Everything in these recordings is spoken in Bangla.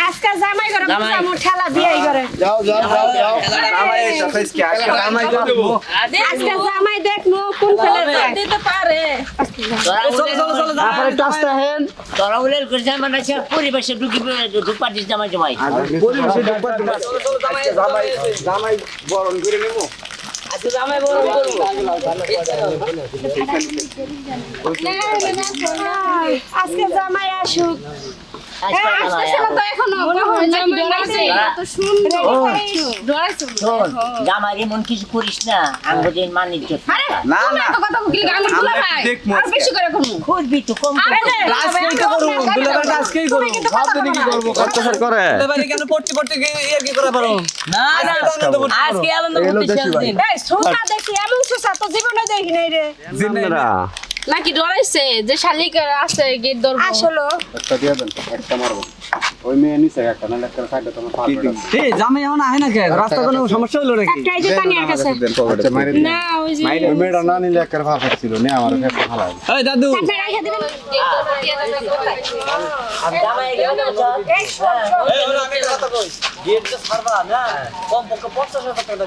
আজকে জামাই করে বুঝামু ঠেলা দিয়ে করে যাও যাও যাও যাও। জামাই আজকে জামাই তো আজকে জামাই দেখমু কোন ফেলে দিতে পারে তারপরে টাস্তা হেন তোরা উলের করে জামা আছে পরিবেশে ঢুকি ঢুক পাঠিস জামাই জামাই। পরিবেশে জামাই জামাই বরণ করে নেব আজকে জামাই আসুক। জামাই তো এখনও জামাই নাচে তো সুন্দর ডরাইছো শোন জামাই এমন কিছু করিস না। আঙ্গুদের মান না না। তো কথা বলি গাঙ্গুর দুলা ভাই দেখব আর বেশি করে খুঁজবি তো কম আজকেই তো করব দুলাভাই আজকেই করব। সব দিনই কি করব অত্যাচার করে এবারে কেন পড়তে পড়তে ইয়ে কি করে পারো না না আজকে আনন্দ করতে ভাই। এই সুতা দেখি এমন তো জীবনে দেখি নাই রে। আপনারা নাকি ডরাইছে যে শালিক আছে গেট ধরবো। আসলো। একটা দিয়ে দেন একটা মারবো। ওই মেয়ে নিচে একটা নাহলে একটা সাইডে তোমার না এই জামাই এখন আহে না কে রাস্তা কোনো সমস্যা হলো নাকি? একটা এই যে কানিয়ার কাছে আচ্ছা মাইরে না ওই যে ওই মেয়েটা না নিলে একটা ভাব ছিল নে আমার ফেসে ভালো এই দাদু। আপনি রাখে দিবেন। আমি জামাই এই শোন, শোন। আমি একটা কথা কই। গেটটা ছাড়বা না কম পক্ষে 50000 টাকা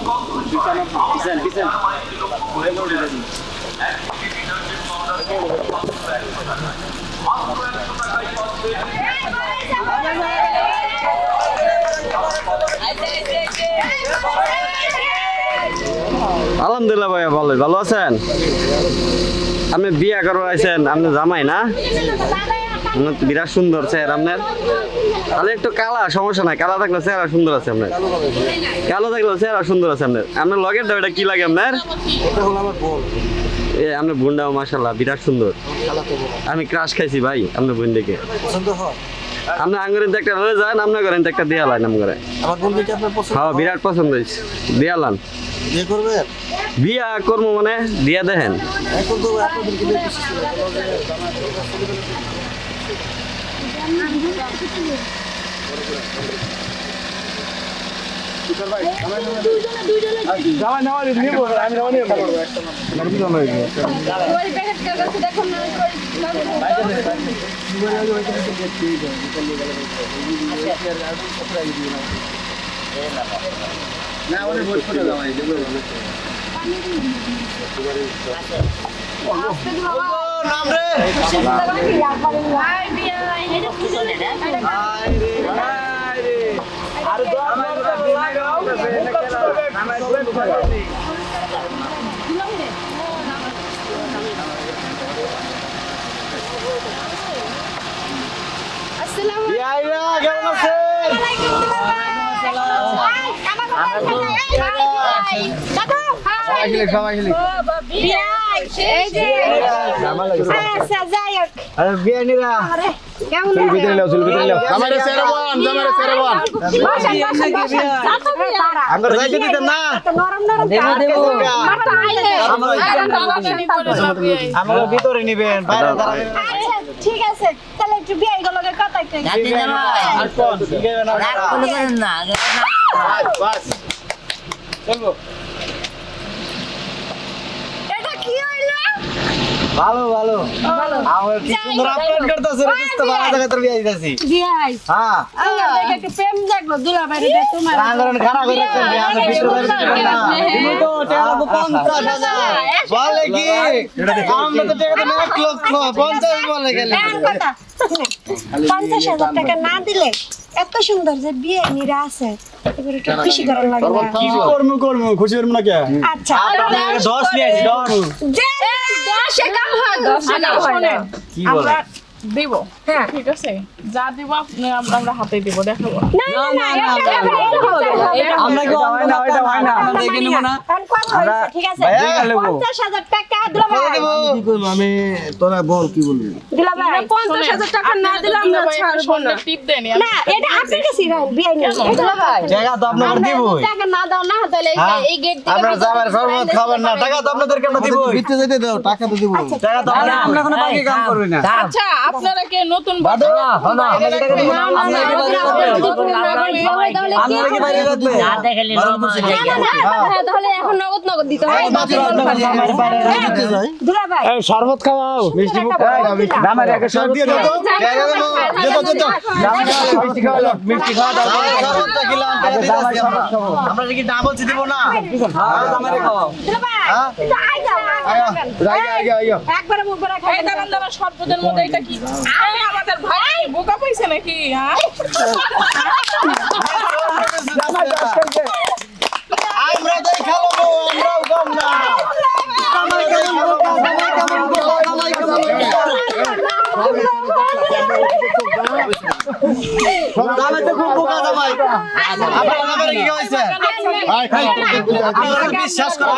দাবি করবে পিছেন পিছেন আলহামদুলিল্লাহ ভাইয়া ভালো ভালো আছেন আপনি বিয়ে করো আইছেন, আপনি জামাই না? বিরাট সুন্দর চেহারা, আপনার। তাহলে একটু কালা, সমস্যা নাই, কালা থাকলে চেহারা সুন্দর আছে আপনার। কালো থাকলে চেহারা সুন্দর আছে আপনার। আপনার লগের দাও এটা কি লাগে আপনার? এ, আপনার বোনটাও মাসাল্লাহ বিরাট সুন্দর। আমি ক্রাশ খাইছি ভাই, আপনার বোন দেখে। আপনি আঙ্গুরের একটা রয়ে যান আপনার করেন একটা দেওয়া লাইন আম করে আমার কোন কি আপনার পছন্দ? হ্যাঁ বিরাট পছন্দ হয়েছে। দেয়ালান। বিয়ে করবে বিয়া করব মানে দিয়া দেখেন। এখন তো আপনাদের কি নেওয়া নিবো আমি নেওয়া নিবো ওই ব্যাকেট কাগজ দেখো না না ওরে ভোট করে জামাই দেবো নাম রে ভাই বিয়া এটা কি চলে আরে দোয়া করে আসসালামু খেলি কেমন আছেন? সবাই সবাই যে আচ্ছা ভিতরে নিবেন আচ্ছা ঠিক আছে। তাহলে একটু বিয়ে গুলো কথা একটু আর কোন না বাস। চলবো এটা কি হইল ভালো ভালো। আমার কি সুন্দর আপলোড করতেছে রে দোস্ত ভালো জায়গা তোর বিয়ে দিতেছি। বিয়াই হ্যাঁ। একটু প্রেম জাগলো দুলা বাইরে দে তোমার। আঙ্গুর খারাপ করে রাখছেন বিয়ে আমি ভিতরে বাইরে দিবেন না। তুমি তো টাকা তো 50000 বলে কি? আমরা তো টাকা তো এক লক্ষ পঞ্চাশ বলে গেলে। এখন কথা। পঞ্চাশ হাজার টাকা না দিলে এত সুন্দর যে বিয়ে নিরা আছে। এবার একটু খুশি করার লাগে কি করমু করমু খুশি করমু না কে আচ্ছা দশ নিয়ে আসি দশ। যে দশে কাম হয় দশে কাম হয় না। কি বলে? দিব হ্যাঁ ঠিক আছে যা দিব আমরা আমরা হাতে দিব দেখাবো না না না এটা ভালো হবে আমরা কি না, এটা হয় না। আমরা দেখে নেব না এখন কথা হয়েছে, ঠিক আছে ভাইয়া, লেবু। পঞ্চাশ হাজার টাকা দুলা কি করব আমি তোরা বল কি বলবি দুলা ভাই টাকা না দিলে আমরা ছাড়বো না টিপ দেন না এটা আপনার কাছে রাখেন বিয়ে নিয়ে দুলা ভাই টাকা তো আপনাদের দিবই টাকা না দাও না তাহলে এই- হ্যাঁ? গেট থেকে আপনার জামার সর্বত খাবেন না টাকা তো আপনাদেরকে আমরা দিবই বিতে যেতে দাও টাকা তো দিব টাকা তো আমরা আমরা কোনো বাকি কাম করবি না আচ্ছা আপনারা কে নতুন না না হয়ে হ্যাঁ শরবত খাওয়াও মিষ্টি মিষ্টি খাওয়া আমরা কি দাম বলছি দিব না হ্যাঁ খাওয়াও দুলা ভাই হ্যাঁ? মধ্যে এটা কি আমাদের ভাই বোকা পাইছে নাকি আমরা তাই খাব আমরাও কম না আমরা তাই খাব জামাই কেমন করো জামাই কেমন জামাই তো খুব বোকা জামাই আপনারা আমারে কি হয়েছে বিশ্বাস করা